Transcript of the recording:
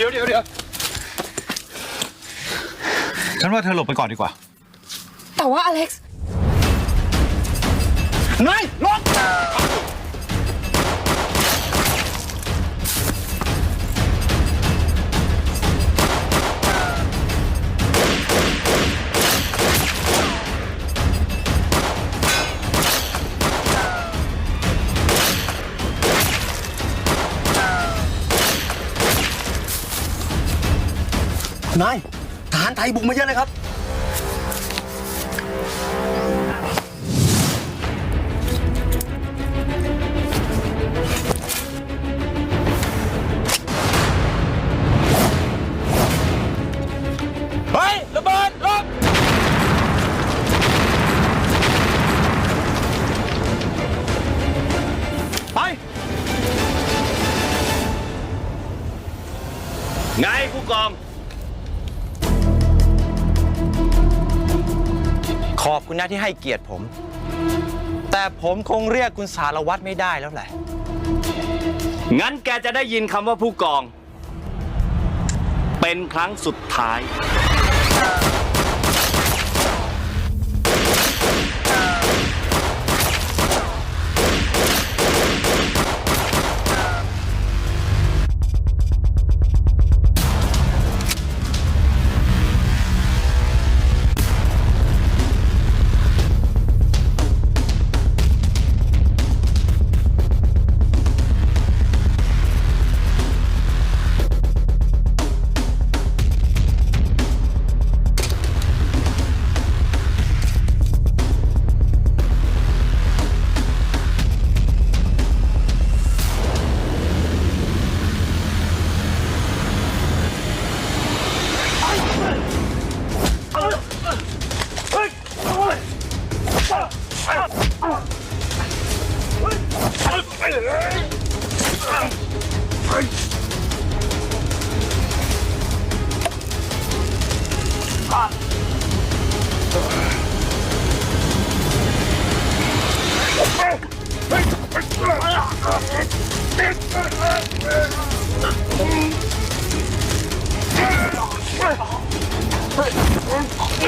เดี๋ยวเดี๋ยวเดี๋ยวฉันว่าเธอหลบไปก่อนดีกว่า แต่ว่าอเล็กซ์นายลง นายทหารไทยบุกมาเยอะเลยครับ เฮ้ยระเบิดลงไป ไงผู้กอง ขอบคุณนะที่ให้เกียรติผม แต่ผมคงเรียกคุณสารวัตรไม่ได้แล้วแหละ งั้นแกจะได้ยินคำว่าผู้กอง เป็นครั้งสุดท้าย เ